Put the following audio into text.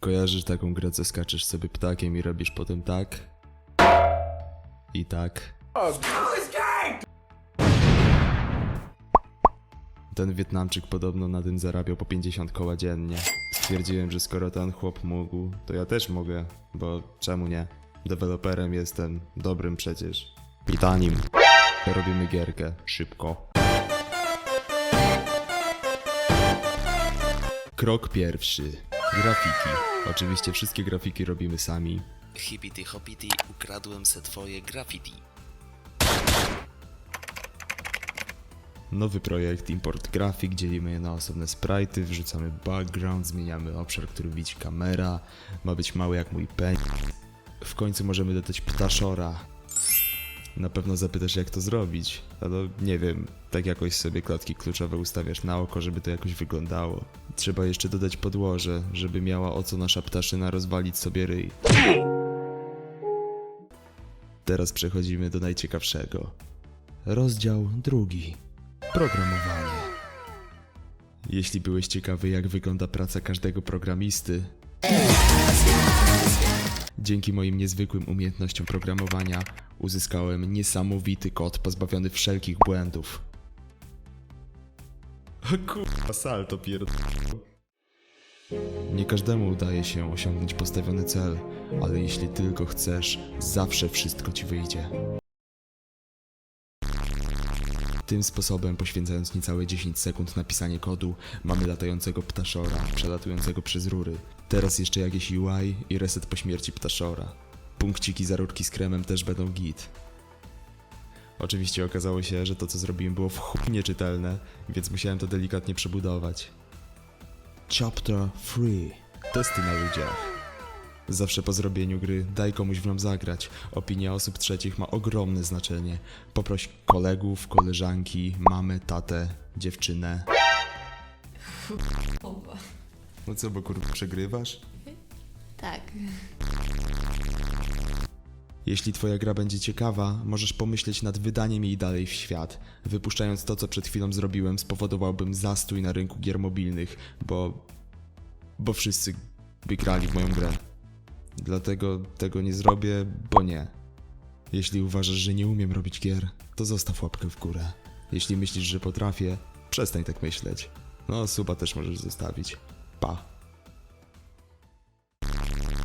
Kojarzysz taką grę, co skaczesz sobie ptakiem i robisz potem tak? I tak. Ten Wietnamczyk podobno na tym zarabiał po 50 koła dziennie. Stwierdziłem, że skoro ten chłop mógł, to ja też mogę, bo czemu nie? Deweloperem jestem, dobrym przecież. I tanim. Robimy gierkę, szybko. Krok pierwszy. Grafiki. Oczywiście wszystkie grafiki robimy sami. Hipity hopity, ukradłem se twoje graffiti. Nowy projekt, import grafik, dzielimy je na osobne sprite'y, wrzucamy background, zmieniamy obszar, który widzi kamera, ma być mały jak mój pen. W końcu możemy dodać ptaszora. Na pewno zapytasz jak to zrobić, a no nie wiem, tak jakoś sobie klatki kluczowe ustawiasz na oko, żeby to jakoś wyglądało. Trzeba jeszcze dodać podłoże, żeby miała o co nasza ptaszyna rozwalić sobie ryj. Teraz przechodzimy do najciekawszego. Rozdział drugi. Programowanie. Jeśli byłeś ciekawy, jak wygląda praca każdego programisty, dzięki moim niezwykłym umiejętnościom programowania uzyskałem niesamowity kod pozbawiony wszelkich błędów. Kurwa, salto pierd... Nie każdemu udaje się osiągnąć postawiony cel, ale jeśli tylko chcesz, zawsze wszystko ci wyjdzie. Tym sposobem, poświęcając niecałe 10 sekund na pisanie kodu, mamy latającego ptaszora, przelatującego przez rury. Teraz jeszcze jakieś UI i reset po śmierci ptaszora. Punkciki za rurki z kremem też będą git. Oczywiście okazało się, że to co zrobiłem było w chuj nieczytelne, więc musiałem to delikatnie przebudować. Chapter 3. Testy na ludziach. Zawsze po zrobieniu gry daj komuś w nią zagrać. Opinia osób trzecich ma ogromne znaczenie. Poproś kolegów, koleżanki, mamę, tatę, dziewczynę. No co, bo kurwa przegrywasz? Tak. Jeśli twoja gra będzie ciekawa, możesz pomyśleć nad wydaniem jej dalej w świat. Wypuszczając to, co przed chwilą zrobiłem, spowodowałbym zastój na rynku gier mobilnych, bo... bo wszyscy by grali w moją grę. Dlatego tego nie zrobię, bo nie. Jeśli uważasz, że nie umiem robić gier, to zostaw łapkę w górę. Jeśli myślisz, że potrafię, przestań tak myśleć. No, suba też możesz zostawić. Pa.